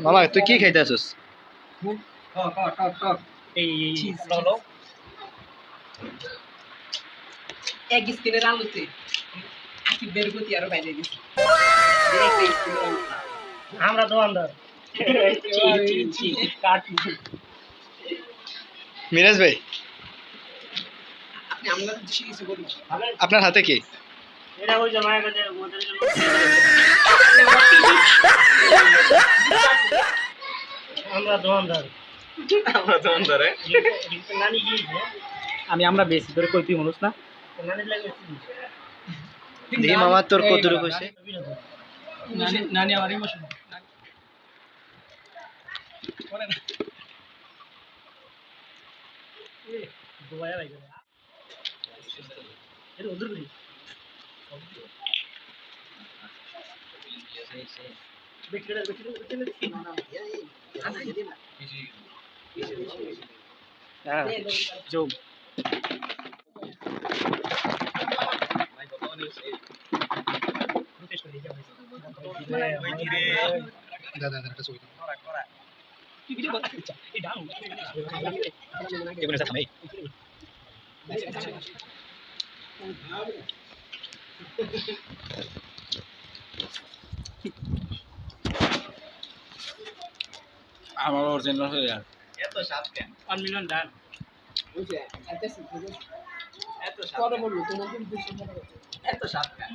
মামা তুই কি খাইতে আসছিস এই এই Cheese, এক স্কিনের আলুতে আকি বের করতে আরও বাইরে গেছি আমরা দোকানদার চি চি চি কাটি মিরাজ ভাই আপনার হাতে কি? এটা ওই আমরা দোকানদার। আমরা দোকানদারে কি আমি আমরা বেশি করে কই তুই মানুষ না? দেখি মামা তোর কতটুকু হয়েছে? নানি আমার ইমোশন बिखरे बिखरे बिखरे सुनाना ये जो दादा दादा सोई कोरा कोरा कि वीडियो बस ए डाउन ये बने साथ में Thank you. আমার অরিজিনাল হয়ে যাবে এত সাত কেন? ওয়ান মিলিয়ন ডান বুঝলে এত সাত এত স্বাদ পরে বলব তোমার কিন্তু এত সাত কেন?